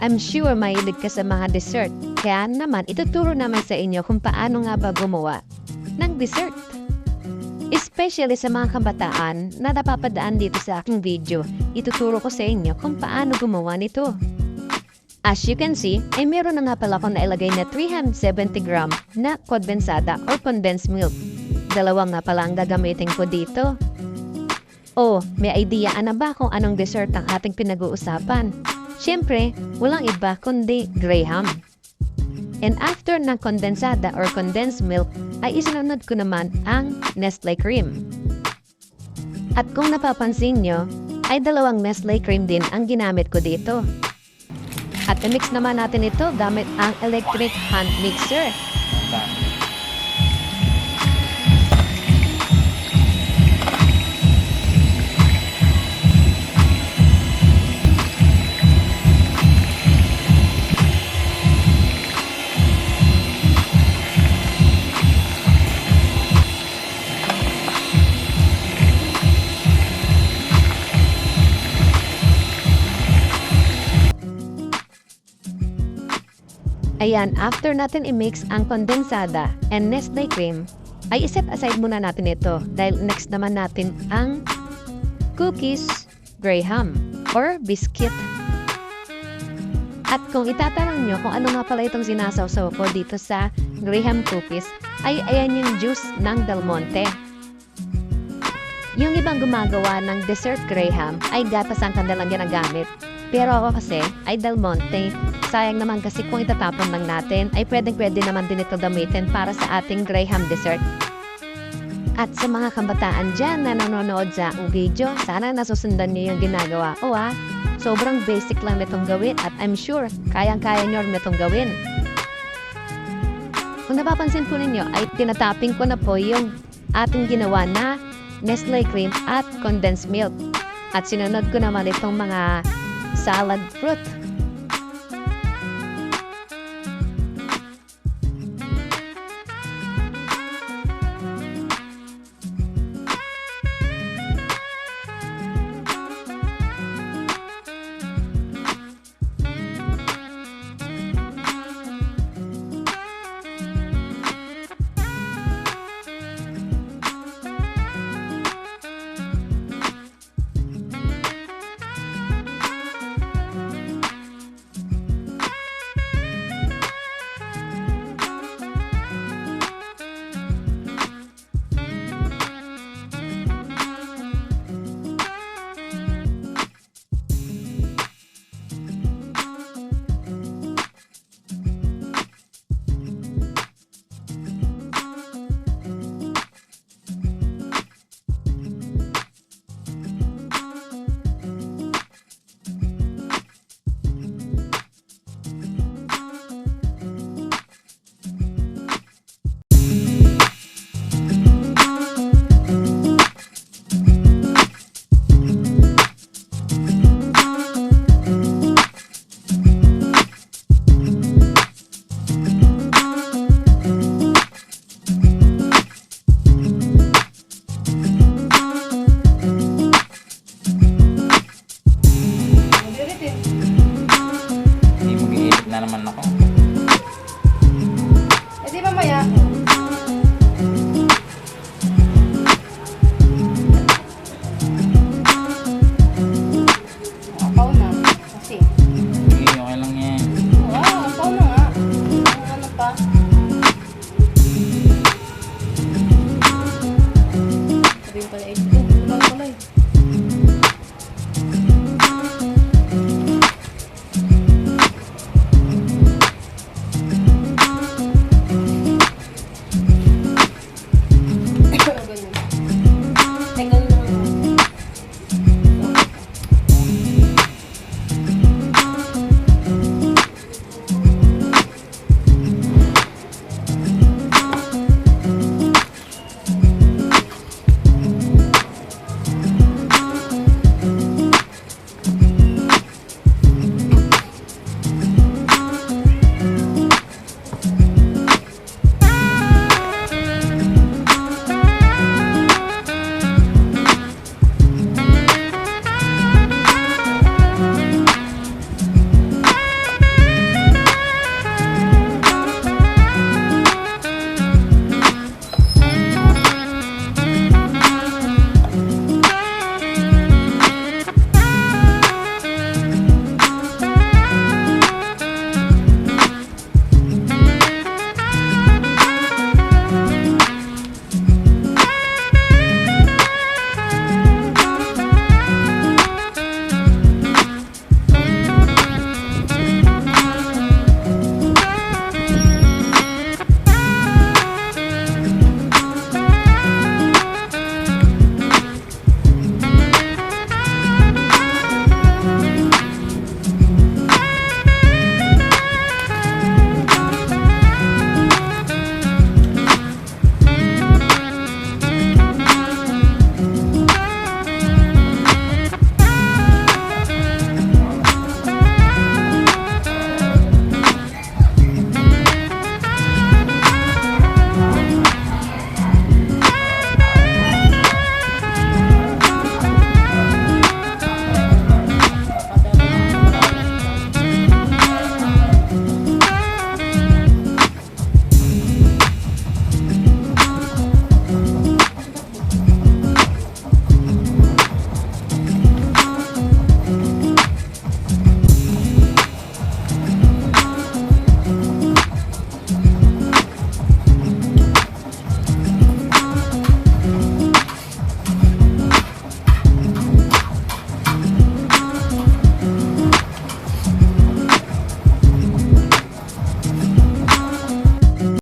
I'm sure mahilig ka sa mga dessert. Kaya naman, ituturo naman sa inyo kung paano nga ba gumawa ng dessert. Especially sa mga kabataan na napapadaan dito sa aking video, ituturo ko sa inyo kung paano gumawa nito. As you can see, ay meron na nga pala akong nailagay na 370 gram na kondensada or condensed milk. Dalawa nga pala ang gagamitin ko dito. Oh, may idea na ba kung anong dessert ang ating pinag-uusapan? Siyempre, walang iba kundi Graham. And after ng kondensada or condensed milk, ay isinunod ko naman ang Nestle cream. At kung napapansin nyo, ay dalawang Nestle cream din ang ginamit ko dito. At i-mix naman natin ito gamit ang electric hand mixer. Ayan, after natin i-mix ang kondensada and Nestle cream, ay iset aside muna natin ito dahil next naman natin ang cookies Graham or biscuit. At kung itatanong nyo kung ano nga pala itong sinasawsaw ko dito sa Graham cookies, ay ayan yung juice ng Del Monte. Yung ibang gumagawa ng dessert Graham ay gatas ang kanilang ginagamit. Pero ako kasi ay Del Monte. Sayang naman kasi kung itatapon lang natin ay pwedeng pwede naman din ito gamitin para sa ating Graham dessert. At sa mga kabataan dyan na nanonood sa aking video, sana nasusundan niyo yung ginagawa ko ah. Sobrang basic lang nitong gawin at I'm sure kayang-kaya niyo rin itong gawin. Kung napapansin po ninyo ay tinatapping ko na po yung ating ginawa na Nestle cream at condensed milk. At sinunod ko naman itong mga salad fruit